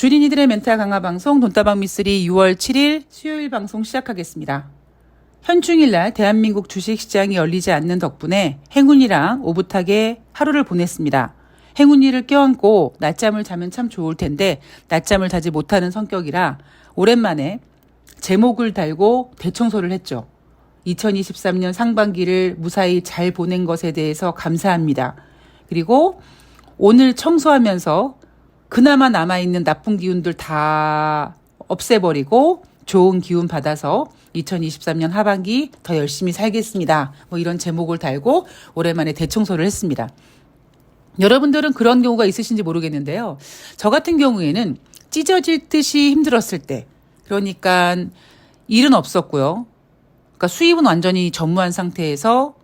주린이들의 멘탈 강화 방송 돈다방 미쓰리 6월 7일 수요일 방송 시작하겠습니다. 현충일날 대한민국 주식시장이 열리지 않는 덕분에 행운이랑 오붓하게 하루를 보냈습니다. 행운이를 껴안고 낮잠을 자면 참 좋을 텐데 낮잠을 자지 못하는 성격이라 오랜만에 제목을 달고 대청소를 했죠. 2023년 상반기를 무사히 잘 보낸 것에 대해서 감사합니다. 그리고 오늘 청소하면서 그나마 남아있는 나쁜 기운들 다 없애버리고 좋은 기운 받아서 2023년 하반기 더 열심히 살겠습니다. 뭐 이런 제목을 달고 오랜만에 대청소를 했습니다. 여러분들은 그런 경우가 있으신지 모르겠는데요. 저 같은 경우에는 찢어질 듯이 힘들었을 때, 그러니까 일은 없었고요. 그러니까 수입은 완전히 전무한 상태에서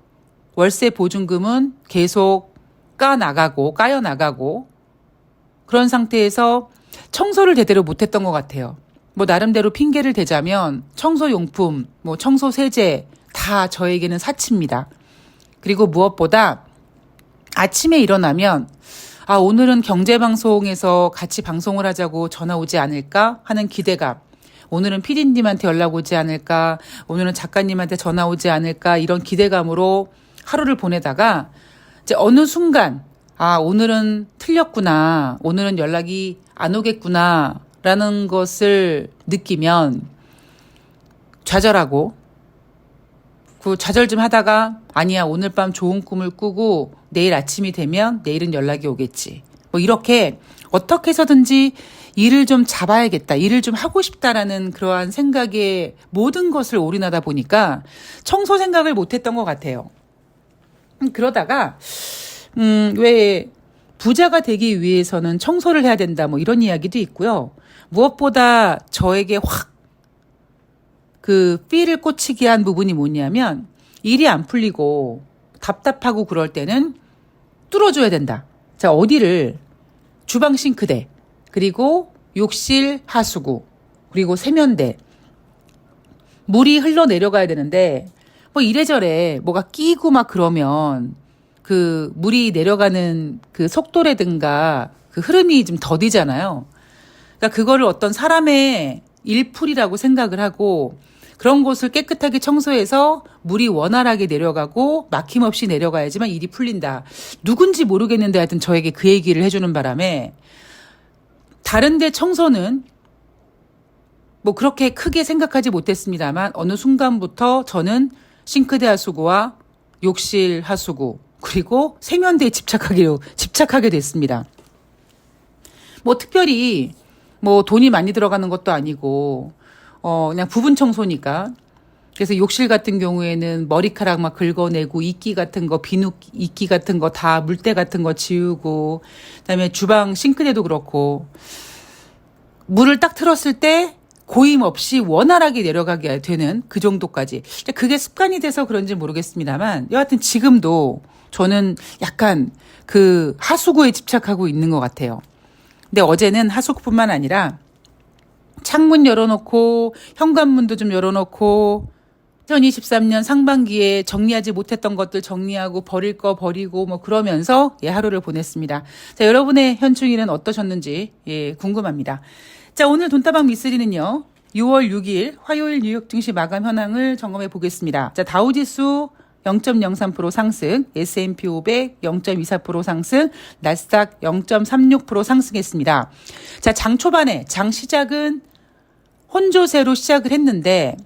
월세 보증금은 계속 까 나가고 까여 나가고 그런 상태에서 청소를 제대로 못했던 것 같아요. 뭐 나름대로 핑계를 대자면 청소 용품, 뭐 청소 세제 다 저에게는 사치입니다. 그리고 무엇보다 아침에 일어나면 아 오늘은 경제 방송에서 같이 방송을 하자고 전화 오지 않을까 하는 기대감. 오늘은 피디님한테 연락 오지 않을까, 오늘은 작가님한테 전화 오지 않을까 이런 기대감으로 하루를 보내다가 이제 어느 순간 아 오늘은 틀렸구나, 오늘은 연락이 안 오겠구나 라는 것을 느끼면 좌절하고 그 좌절 좀 하다가 아니야 오늘 밤 좋은 꿈을 꾸고 내일 아침이 되면 내일은 연락이 오겠지. 뭐 이렇게 어떻게 해서든지 일을 좀 잡아야겠다. 일을 좀 하고 싶다라는 그러한 생각에 모든 것을 올인하다 보니까 청소 생각을 못 했던 것 같아요. 음, 그러다가 음, 왜 부자가 되기 위해서는 청소를 해야 된다. 뭐 이런 이야기도 있고요. 무엇보다 저에게 확 그 삐를 꽂히게 한 부분이 뭐냐면 일이 안 풀리고 답답하고 그럴 때는 뚫어줘야 된다. 자, 어디를 주방 싱크대, 그리고 욕실 하수구, 그리고 세면대. 물이 흘러 내려가야 되는데, 뭐 이래저래 뭐가 끼고 막 그러면 그 물이 내려가는 그 속도라든가 그 흐름이 좀 더디잖아요. 그러니까 그거를 어떤 사람의 일풀이라고 생각을 하고 그런 곳을 깨끗하게 청소해서 물이 원활하게 내려가고 막힘없이 내려가야지만 일이 풀린다. 누군지 모르겠는데 하여튼 저에게 그 얘기를 해주는 바람에 다른데 청소는 뭐 그렇게 크게 생각하지 못했습니다만 어느 순간부터 저는 싱크대 하수구와 욕실 하수구 그리고 세면대에 집착하기로 집착하게 됐습니다. 뭐 특별히 뭐 돈이 많이 들어가는 것도 아니고 어 그냥 부분 청소니까 그래서 욕실 같은 경우에는 머리카락 막 긁어내고 이끼 같은 거 비누 이끼 같은 거 다 물때 같은 거 지우고 그다음에 주방 싱크대도 그렇고 물을 딱 틀었을 때 고임 없이 원활하게 내려가게 되는 그 정도까지. 그게 습관이 돼서 그런지 모르겠습니다만 여하튼 지금도 저는 약간 그 하수구에 집착하고 있는 것 같아요. 근데 어제는 하수구뿐만 아니라 창문 열어놓고 현관문도 좀 열어놓고 2023년 상반기에 정리하지 못했던 것들 정리하고 버릴 거 버리고 뭐 그러면서 예, 하루를 보냈습니다. 자, 여러분의 현충일은 어떠셨는지 예, 궁금합니다. 자, 오늘 돈다방 미쓰리는요. 6월 6일 화요일 뉴욕 증시 마감 현황을 점검해 보겠습니다. 자, 다우지수 0.03% 상승, S&P 500 0.24% 상승, 나스닥 0.36% 상승했습니다. 자, 장 초반에 장 시작은 혼조세로 시작을 했는데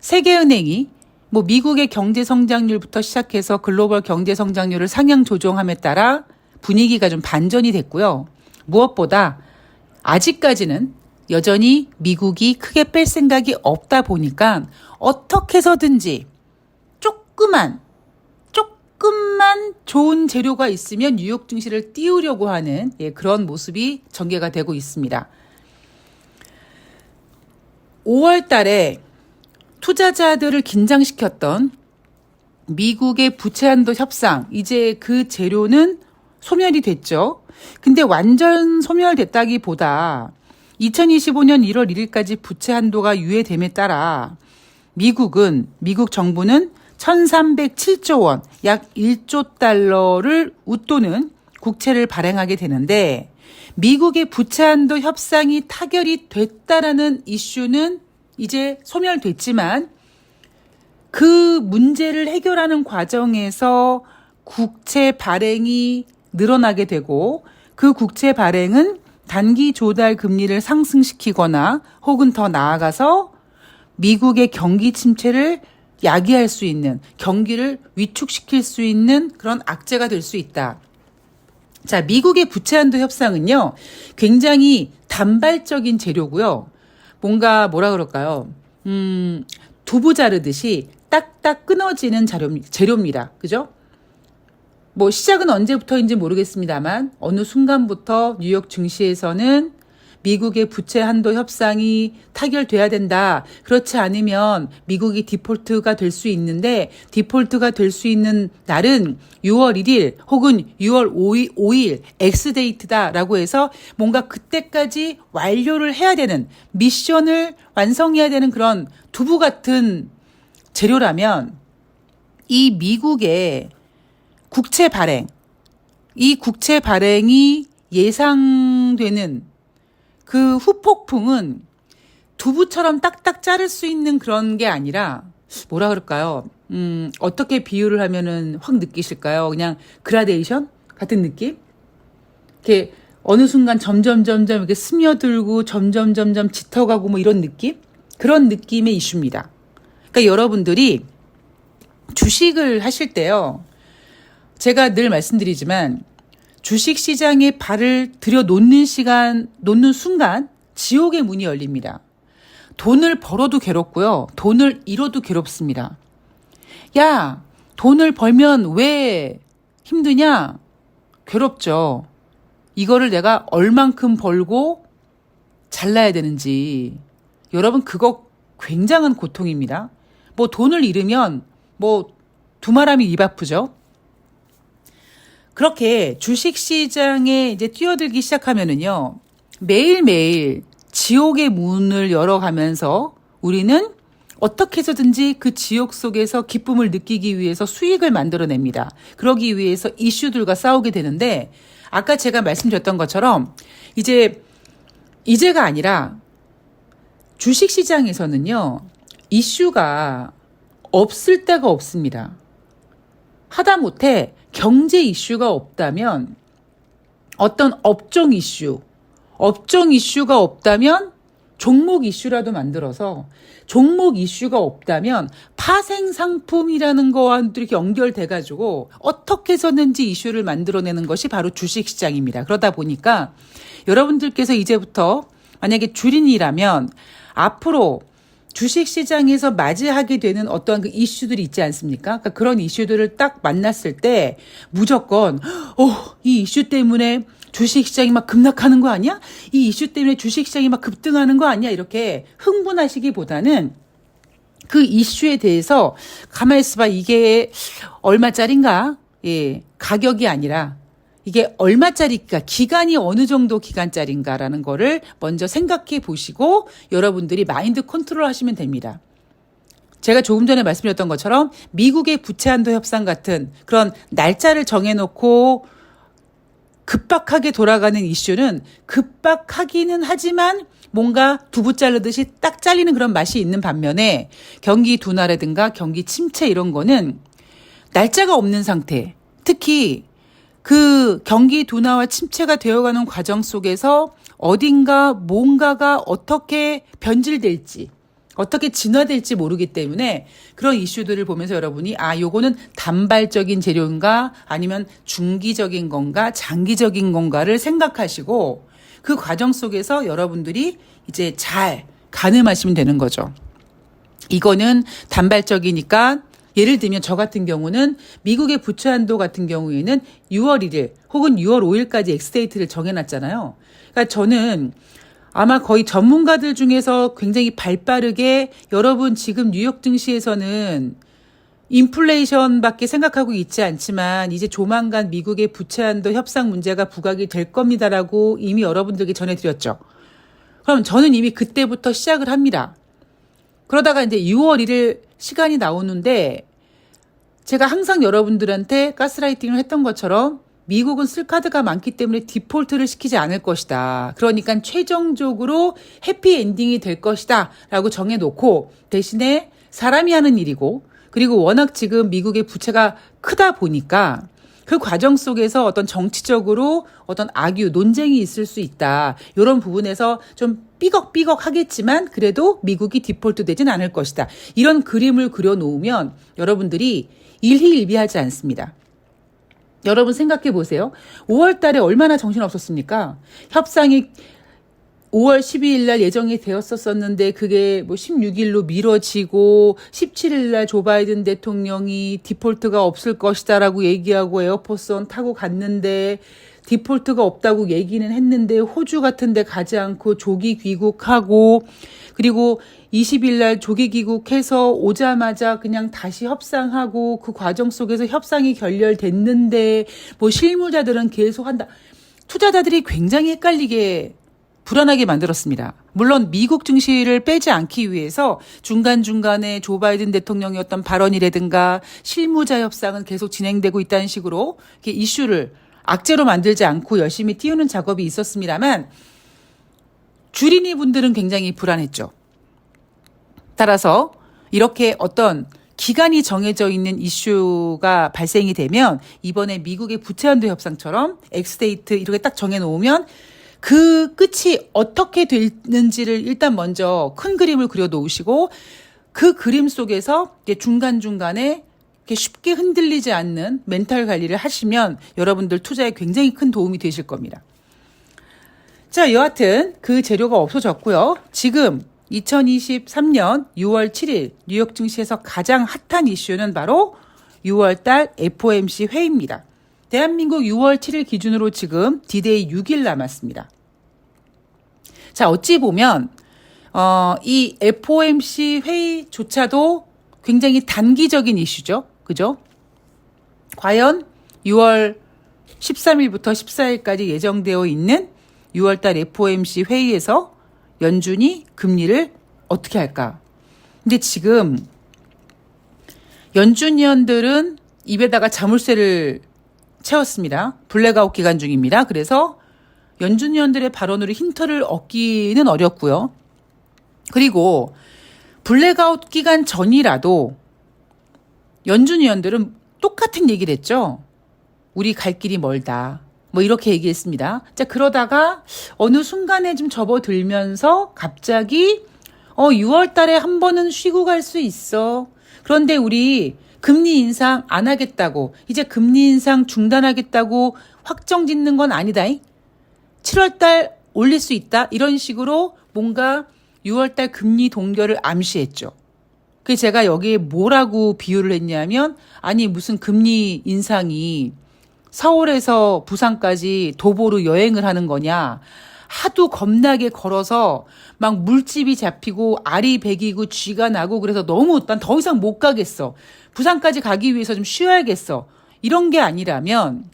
세계은행이 뭐 미국의 경제 성장률부터 시작해서 글로벌 경제 성장률을 상향 조정함에 따라 분위기가 좀 반전이 됐고요. 무엇보다 아직까지는 여전히 미국이 크게 뺄 생각이 없다 보니까 어떻게 해서든지 조그만 조금만 좋은 재료가 있으면 뉴욕 증시를 띄우려고 하는 예, 그런 모습이 전개가 되고 있습니다. 5월 달에 투자자들을 긴장시켰던 미국의 부채 한도 협상, 이제 그 재료는 소멸이 됐죠. 근데 완전 소멸됐다기보다 2025년 1월 1일까지 부채 한도가 유예됨에 따라 미국은, 미국 정부는 1307조 원, 약 1조 달러를 웃도는 국채를 발행하게 되는데 미국의 부채 한도 협상이 타결이 됐다라는 이슈는 이제 소멸됐지만 그 문제를 해결하는 과정에서 국채 발행이 늘어나게 되고 그 국채 발행은 단기 조달 금리를 상승시키거나 혹은 더 나아가서 미국의 경기 침체를 야기할 수 있는 경기를 위축시킬 수 있는 그런 악재가 될 수 있다. 자, 미국의 부채 한도 협상은요. 굉장히 단발적인 재료고요. 뭔가 뭐라 그럴까요? 음, 두부 자르듯이 딱딱 끊어지는 자료, 재료입니다. 그죠? 뭐 시작은 언제부터인지 모르겠습니다만 어느 순간부터 뉴욕 증시에서는 미국의 부채 한도 협상이 타결돼야 된다. 그렇지 않으면 미국이 디폴트가 될 수 있는데 디폴트가 될 수 있는 날은 6월 1일 혹은 6월 5일, 5일 엑스데이트다라고 해서 뭔가 그때까지 완료를 해야 되는 미션을 완성해야 되는 그런 두부 같은 재료라면 이 미국의 국채 발행, 이 국채 발행이 예상되는 그 후폭풍은 두부처럼 딱딱 자를 수 있는 그런 게 아니라 뭐라 그럴까요? 음, 어떻게 비유를 하면은 확 느끼실까요? 그냥 그라데이션 같은 느낌? 이렇게 어느 순간 점점 점점 이렇게 스며들고 점점 점점 짙어가고 뭐 이런 느낌? 그런 느낌의 이슈입니다. 그러니까 여러분들이 주식을 하실 때요. 제가 늘 말씀드리지만 주식 시장에 발을 들여 놓는 시간, 놓는 순간 지옥의 문이 열립니다. 돈을 벌어도 괴롭고요. 돈을 잃어도 괴롭습니다. 야, 돈을 벌면 왜 힘드냐? 괴롭죠. 이거를 내가 얼만큼 벌고 잘라야 되는지. 여러분, 그거 굉장한 고통입니다. 뭐 돈을 잃으면 뭐 두말하면 입 아프죠. 그렇게 주식 시장에 이제 뛰어들기 시작하면은요. 매일매일 지옥의 문을 열어가면서 우리는 어떻게 해서든지 그 지옥 속에서 기쁨을 느끼기 위해서 수익을 만들어냅니다. 그러기 위해서 이슈들과 싸우게 되는데 아까 제가 말씀드렸던 것처럼 이제 이제가 아니라 주식 시장에서는요. 이슈가 없을 때가 없습니다. 하다못해 경제 이슈가 없다면 어떤 업종 이슈, 업종 이슈가 없다면 종목 이슈라도 만들어서 종목 이슈가 없다면 파생 상품이라는 거와 이렇게 연결돼 가지고 어떻게 해서든지 이슈를 만들어내는 것이 바로 주식 시장입니다. 그러다 보니까 여러분들께서 이제부터 만약에 주린이라면 앞으로 주식 시장에서 맞이하게 되는 어떤 그 이슈들이 있지 않습니까? 그러니까 그런 이슈들을 딱 만났을 때 무조건 어, 이 이슈 때문에 주식 시장이 막 급락하는 거 아니야? 이 이슈 때문에 주식 시장이 막 급등하는 거 아니야? 이렇게 흥분하시기보다는 그 이슈에 대해서 가만히 있어봐 이게 얼마짜린가? 예, 가격이 아니라 이게 얼마짜리까 기간이 어느 정도 기간짜리인가라는 거를 먼저 생각해 보시고 여러분들이 마인드 컨트롤 하시면 됩니다. 제가 조금 전에 말씀드렸던 것처럼 미국의 부채 한도 협상 같은 그런 날짜를 정해놓고 급박하게 돌아가는 이슈는 급박하기는 하지만 뭔가 두부 자르듯이 딱 잘리는 그런 맛이 있는 반면에 경기 둔화라든가 경기 침체 이런 거는 날짜가 없는 상태. 특히 그 경기 둔화와 침체가 되어가는 과정 속에서 어딘가 뭔가가 어떻게 변질될지 어떻게 진화될지 모르기 때문에 그런 이슈들을 보면서 여러분이 아 요거는 단발적인 재료인가 아니면 중기적인 건가 장기적인 건가를 생각하시고 그 과정 속에서 여러분들이 이제 잘 가늠하시면 되는 거죠. 이거는 단발적이니까 예를 들면 저 같은 경우는 미국의 부채 한도 같은 경우에는 6월 1일 혹은 6월 5일까지 엑스데이트를 정해놨잖아요. 그러니까 저는 아마 거의 전문가들 중에서 굉장히 발빠르게 여러분 지금 뉴욕 증시에서는 인플레이션밖에 생각하고 있지 않지만 이제 조만간 미국의 부채 한도 협상 문제가 부각이 될 겁니다라고 이미 여러분들에게 전해드렸죠. 그럼 저는 이미 그때부터 시작을 합니다. 그러다가 이제 6월 1일 시간이 나오는데 제가 항상 여러분들한테 가스라이팅을 했던 것처럼 미국은 쓸 카드가 많기 때문에 디폴트를 시키지 않을 것이다. 그러니까 최종적으로 해피 엔딩이 될 것이다. 라고 정해놓고 대신에 사람이 하는 일이고 그리고 워낙 지금 미국의 부채가 크다 보니까 그 과정 속에서 어떤 정치적으로 어떤 악유, 논쟁이 있을 수 있다. 이런 부분에서 좀 삐걱삐걱 하겠지만 그래도 미국이 디폴트 되진 않을 것이다. 이런 그림을 그려놓으면 여러분들이 일희일비하지 않습니다. 여러분 생각해 보세요. 5월 달에 얼마나 정신 없었습니까? 협상이 5월 12일 날 예정이 되었었었는데 그게 뭐 16일로 미뤄지고 17일 날 조 바이든 대통령이 디폴트가 없을 것이다라고 얘기하고 에어포스원 타고 갔는데 디폴트가 없다고 얘기는 했는데 호주 같은 데 가지 않고 조기 귀국하고 그리고 20일 날 조기 귀국해서 오자마자 그냥 다시 협상하고 그 과정 속에서 협상이 결렬됐는데 뭐 실무자들은 계속 한다. 투자자들이 굉장히 헷갈리게 불안하게 만들었습니다. 물론 미국 증시를 빼지 않기 위해서 중간중간에 조 바이든 대통령의 어떤 발언이라든가 실무자 협상은 계속 진행되고 있다는 식으로 이렇게 이슈를 악재로 만들지 않고 열심히 띄우는 작업이 있었습니다만 주린이 분들은 굉장히 불안했죠. 따라서 이렇게 어떤 기간이 정해져 있는 이슈가 발생이 되면 이번에 미국의 부채한도 협상처럼 엑스데이트 이렇게 딱 정해놓으면 그 끝이 어떻게 되는지를 일단 먼저 큰 그림을 그려 놓으시고 그 그림 속에서 중간중간에 쉽게 흔들리지 않는 멘탈 관리를 하시면 여러분들 투자에 굉장히 큰 도움이 되실 겁니다. 자, 여하튼 그 재료가 없어졌고요. 지금 2023년 6월 7일 뉴욕 증시에서 가장 핫한 이슈는 바로 6월 달 FOMC 회의입니다. 대한민국 6월 7일 기준으로 지금 디데이 6일 남았습니다. 자, 어찌 보면, 어, 이 FOMC 회의조차도 굉장히 단기적인 이슈죠. 그죠? 과연 6월 13일부터 14일까지 예정되어 있는 6월달 FOMC 회의에서 연준이 금리를 어떻게 할까? 근데 지금 연준위원들은 입에다가 자물쇠를 채웠습니다. 블랙아웃 기간 중입니다. 그래서 연준위원들의 발언으로 힌트를 얻기는 어렵고요. 그리고 블랙아웃 기간 전이라도 연준위원들은 똑같은 얘기를 했죠. 우리 갈 길이 멀다. 뭐 이렇게 얘기했습니다. 자, 그러다가 어느 순간에 좀 접어들면서 갑자기 어 6월 달에 한 번은 쉬고 갈 수 있어. 그런데 우리 금리 인상 안 하겠다고 이제 금리 인상 중단하겠다고 확정 짓는 건 아니다. 7월 달 올릴 수 있다. 이런 식으로 뭔가 6월 달 금리 동결을 암시했죠. 그 제가 여기에 뭐라고 비유를 했냐면 아니 무슨 금리 인상이 서울에서 부산까지 도보로 여행을 하는 거냐. 하도 겁나게 걸어서 막 물집이 잡히고 알이 배기고 쥐가 나고 그래서 너무 난 더 이상 못 가겠어. 부산까지 가기 위해서 좀 쉬어야겠어. 이런 게 아니라면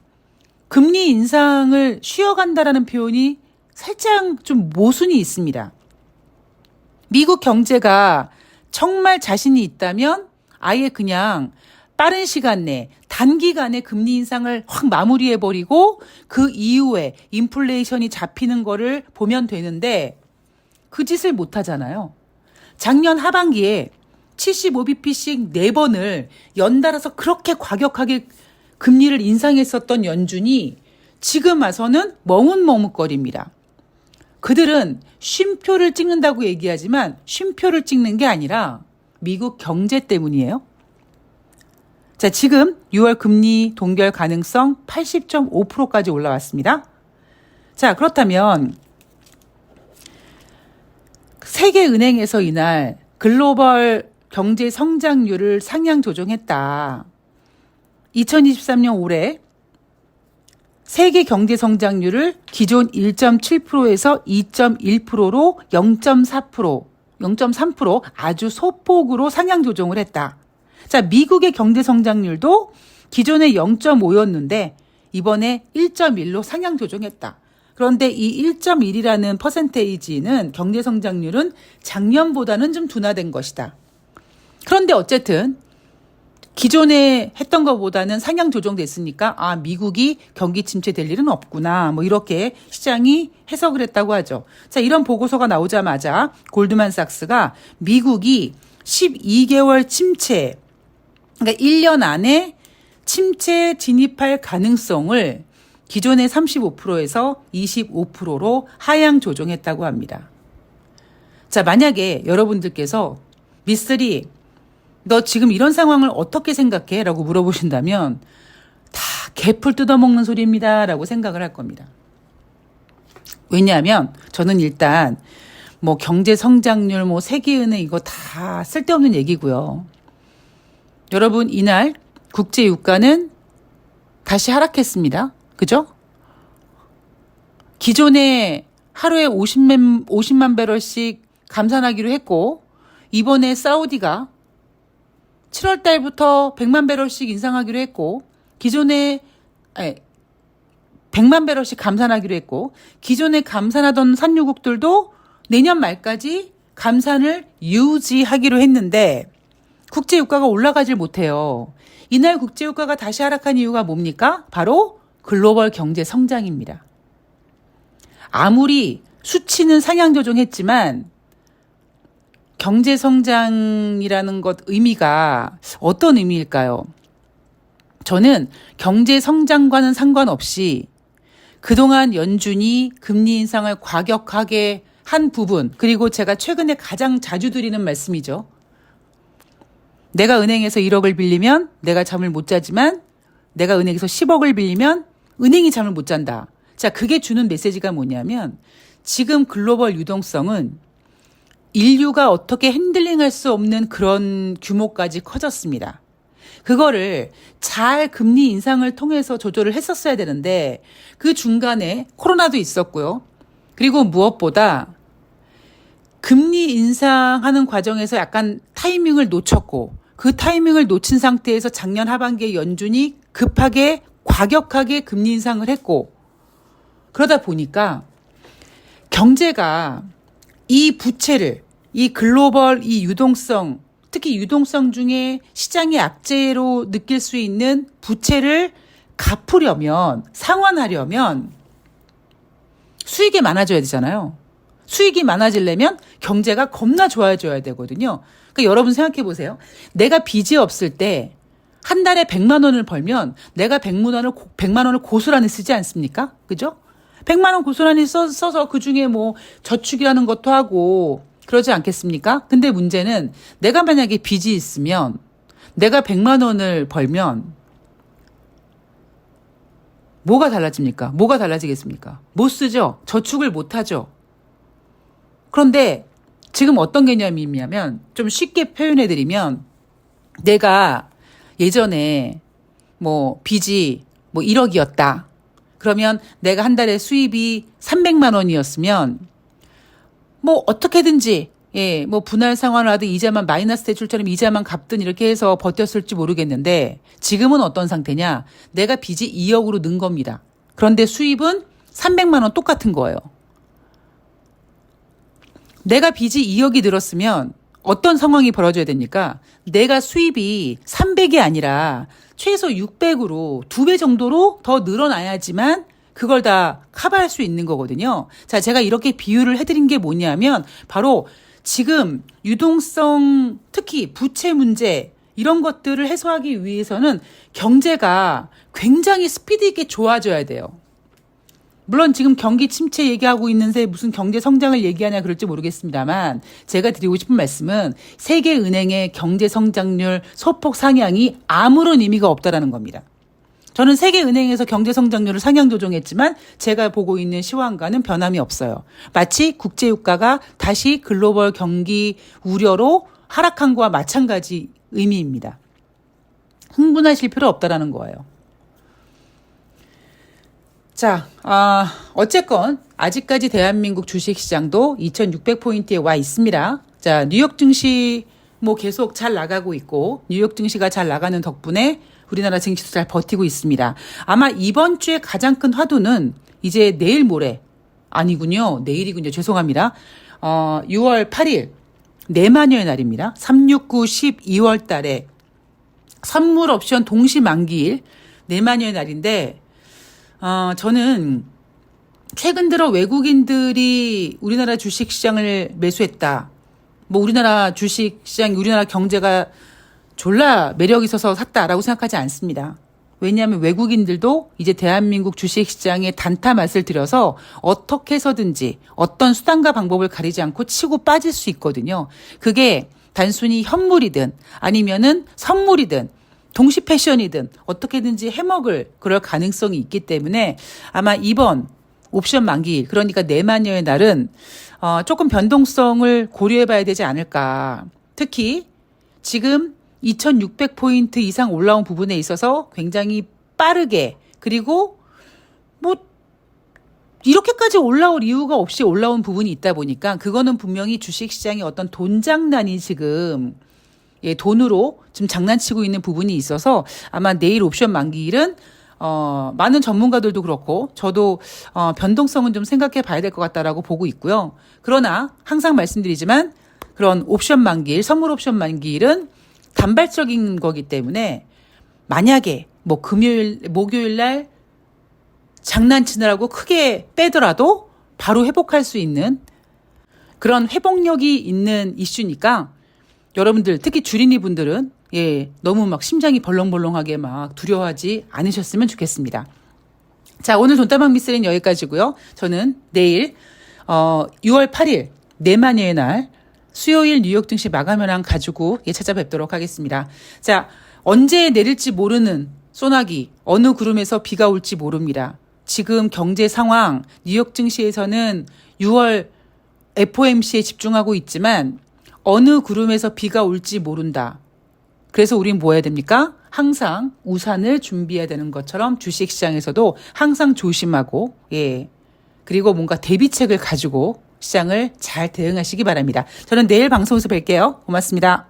금리 인상을 쉬어간다라는 표현이 살짝 좀 모순이 있습니다. 미국 경제가 정말 자신이 있다면 아예 그냥 빠른 시간 내 단기간에 금리 인상을 확 마무리해 버리고 그 이후에 인플레이션이 잡히는 거를 보면 되는데 그 짓을 못 하잖아요. 작년 하반기에 75bp씩 4번을 연달아서 그렇게 과격하게 금리를 인상했었던 연준이 지금 와서는 멍은멍뭇거립니다. 그들은 쉼표를 찍는다고 얘기하지만 쉼표를 찍는 게 아니라 미국 경제 때문이에요. 자, 지금 6월 금리 동결 가능성 80.5%까지 올라왔습니다. 자, 그렇다면 세계은행에서 이날 글로벌 경제 성장률을 상향 조정했다. 2023년 올해 세계 경제 성장률을 기존 1.7%에서 2.1%로 0.4%, 0.3% 아주 소폭으로 상향 조정을 했다. 자, 미국의 경제 성장률도 기존에 0.5였는데 이번에 1.1로 상향 조정했다. 그런데 이 1.1이라는 퍼센테이지는 경제 성장률은 작년보다는 좀 둔화된 것이다. 그런데 어쨌든 기존에 했던 것보다는 상향 조정됐으니까 아 미국이 경기 침체될 일은 없구나 뭐 이렇게 시장이 해석을 했다고 하죠. 자 이런 보고서가 나오자마자 골드만삭스가 미국이 12개월 침체 그러니까 1년 안에 침체 진입할 가능성을 기존의 35%에서 25%로 하향 조정했다고 합니다. 자, 만약에 여러분들께서 미쓰리, 너 지금 이런 상황을 어떻게 생각해? 라고 물어보신다면 다 개풀 뜯어먹는 소리입니다. 라고 생각을 할 겁니다. 왜냐하면 저는 일단 뭐 경제 성장률, 뭐 세계은행 이거 다 쓸데없는 얘기고요. 여러분, 이날 국제 유가는 다시 하락했습니다. 그죠? 기존에 하루에 50만, 50만 배럴씩 감산하기로 했고, 이번에 사우디가 7월 달부터 100만 배럴씩 인상하기로 했고, 기존에, 아니, 100만 배럴씩 감산하기로 했고, 기존에 감산하던 산유국들도 내년 말까지 감산을 유지하기로 했는데, 국제 유가가 올라가질 못해요. 이날 국제 유가가 다시 하락한 이유가 뭡니까? 바로 글로벌 경제 성장입니다. 아무리 수치는 상향 조정했지만 경제 성장이라는 것 의미가 어떤 의미일까요? 저는 경제 성장과는 상관없이 그동안 연준이 금리 인상을 과격하게 한 부분, 그리고 제가 최근에 가장 자주 드리는 말씀이죠. 내가 은행에서 1억을 빌리면 내가 잠을 못 자지만 내가 은행에서 10억을 빌리면 은행이 잠을 못 잔다. 자, 그게 주는 메시지가 뭐냐면 지금 글로벌 유동성은 인류가 어떻게 핸들링할 수 없는 그런 규모까지 커졌습니다. 그거를 잘 금리 인상을 통해서 조절을 했었어야 되는데 그 중간에 코로나도 있었고요. 그리고 무엇보다 금리 인상하는 과정에서 약간 타이밍을 놓쳤고 그 타이밍을 놓친 상태에서 작년 하반기에 연준이 급하게 과격하게 금리 인상을 했고 그러다 보니까 경제가 이 부채를 이 글로벌 이 유동성 특히 유동성 중에 시장의 악재로 느낄 수 있는 부채를 갚으려면 상환하려면 수익이 많아져야 되잖아요. 수익이 많아지려면 경제가 겁나 좋아져야 되거든요. 그러니까 여러분 생각해 보세요. 내가 빚이 없을 때 한 달에 100만 원을 벌면 내가 100만 원을 100만 원을 고스란히 쓰지 않습니까? 그죠? 100만 원 고스란히 써, 써서 그중에 뭐 저축이라는 것도 하고 그러지 않겠습니까? 근데 문제는 내가 만약에 빚이 있으면 내가 100만 원을 벌면 뭐가 달라집니까? 뭐가 달라지겠습니까? 못 쓰죠? 저축을 못 하죠? 그런데 지금 어떤 개념이냐면 좀 쉽게 표현해 드리면 내가 예전에 뭐 빚이 뭐 1억이었다. 그러면 내가 한 달에 수입이 300만 원이었으면 뭐 어떻게든지 예, 뭐 분할 상환을 하든 이자만 마이너스 대출처럼 이자만 갚든 이렇게 해서 버텼을지 모르겠는데 지금은 어떤 상태냐? 내가 빚이 2억으로 는 겁니다. 그런데 수입은 300만 원 똑같은 거예요. 내가 빚이 2억이 들었으면 어떤 상황이 벌어져야 됩니까? 내가 수입이 300이 아니라 최소 600으로 두 배 정도로 더 늘어나야지만 그걸 다 커버할 수 있는 거거든요. 자, 제가 이렇게 비유를 해드린 게 뭐냐면 바로 지금 유동성 특히 부채 문제 이런 것들을 해소하기 위해서는 경제가 굉장히 스피드 있게 좋아져야 돼요. 물론 지금 경기 침체 얘기하고 있는데 무슨 경제 성장을 얘기하냐 그럴지 모르겠습니다만 제가 드리고 싶은 말씀은 세계은행의 경제 성장률 소폭 상향이 아무런 의미가 없다라는 겁니다. 저는 세계은행에서 경제 성장률을 상향 조정했지만 제가 보고 있는 시황과는 변함이 없어요. 마치 국제유가가 다시 글로벌 경기 우려로 하락한 거와 마찬가지 의미입니다. 흥분하실 필요 없다라는 거예요. 자, 아, 어쨌건 아직까지 대한민국 주식시장도 2600포인트에 와 있습니다. 자, 뉴욕 증시 뭐 계속 잘 나가고 있고 뉴욕 증시가 잘 나가는 덕분에 우리나라 증시도 잘 버티고 있습니다. 아마 이번 주에 가장 큰 화두는 이제 내일 모레 아니군요. 내일이군요. 죄송합니다. 어, 6월 8일 내마녀의 날입니다. 369, 12월 달에 선물 옵션 동시 만기일 내만여의 날인데 어, 저는 최근 들어 외국인들이 우리나라 주식 시장을 매수했다. 뭐 우리나라 주식 시장, 우리나라 경제가 졸라 매력 있어서 샀다라고 생각하지 않습니다. 왜냐하면 외국인들도 이제 대한민국 주식 시장에 단타 맛을 들여서 어떻게 해서든지 어떤 수단과 방법을 가리지 않고 치고 빠질 수 있거든요. 그게 단순히 현물이든 아니면은 선물이든 동시 패션이든 어떻게든지 해먹을 그럴 가능성이 있기 때문에 아마 이번 옵션 만기일 그러니까 내만여의 날은 어, 조금 변동성을 고려해봐야 되지 않을까. 특히 지금 2,600포인트 이상 올라온 부분에 있어서 굉장히 빠르게 그리고 뭐 이렇게까지 올라올 이유가 없이 올라온 부분이 있다 보니까 그거는 분명히 주식 시장의 어떤 돈장난이 지금 예, 돈으로 지금 장난치고 있는 부분이 있어서 아마 내일 옵션 만기일은 어, 많은 전문가들도 그렇고 저도 어, 변동성은 좀 생각해 봐야 될 것 같다라고 보고 있고요. 그러나 항상 말씀드리지만 그런 옵션 만기일, 선물 옵션 만기일은 단발적인 거기 때문에 만약에 뭐 금요일, 목요일 날 장난치느라고 크게 빼더라도 바로 회복할 수 있는 그런 회복력이 있는 이슈니까 여러분들 특히 주린이 분들은 예, 너무 막 심장이 벌렁벌렁하게 막 두려워하지 않으셨으면 좋겠습니다. 자, 오늘 돈다방 미스는 여기까지고요. 저는 내일 어 6월 8일 내만여의 날 수요일 뉴욕 증시 마감 현황 가지고 예, 찾아뵙도록 하겠습니다. 자, 언제 내릴지 모르는 소나기 어느 구름에서 비가 올지 모릅니다. 지금 경제 상황 뉴욕 증시에서는 6월 FOMC에 집중하고 있지만 어느 구름에서 비가 올지 모른다. 그래서 우린 뭐 해야 됩니까? 항상 우산을 준비해야 되는 것처럼 주식 시장에서도 항상 조심하고, 예. 그리고 뭔가 대비책을 가지고 시장을 잘 대응하시기 바랍니다. 저는 내일 방송에서 뵐게요. 고맙습니다.